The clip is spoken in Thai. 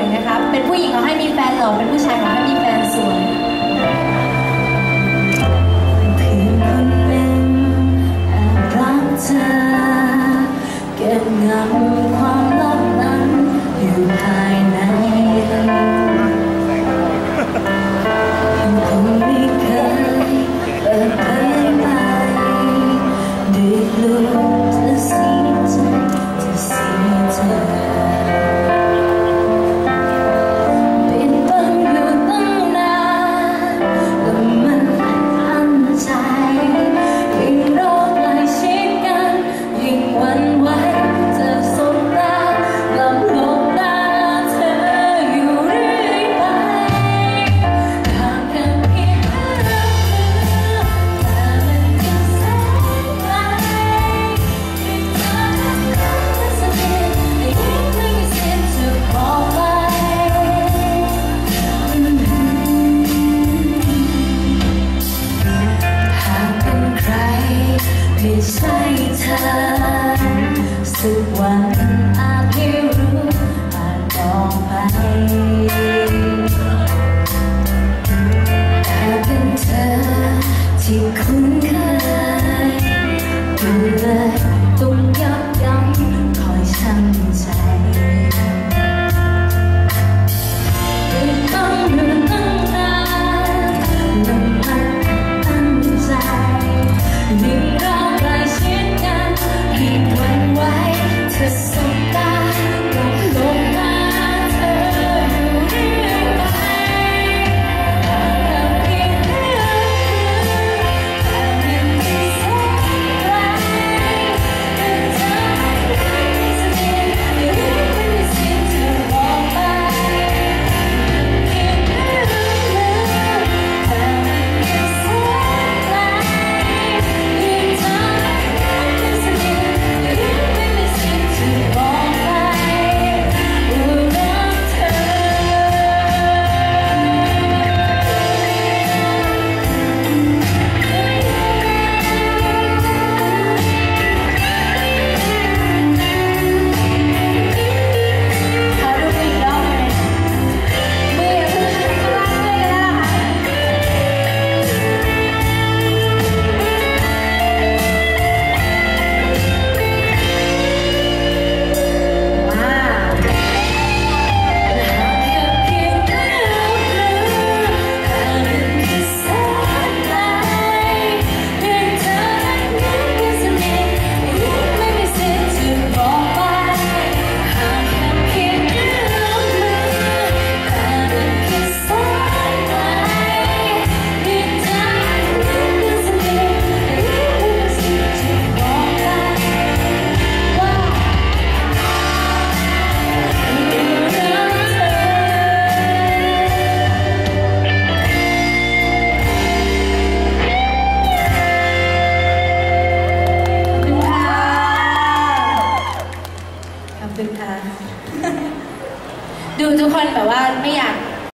ยนะคะ เป็นผู้หญิงเราให้มีแฟนหล่อเป็นผู้ชายเราให้มีแฟนสวยเก็บงำ ทุกวันอาจไม่รู้ผ่านมองไปแต่เป็นเธอที่คุ้นเคยดูแล คุณค่ะ ดูทุกคนแบบว่าไม่อยาก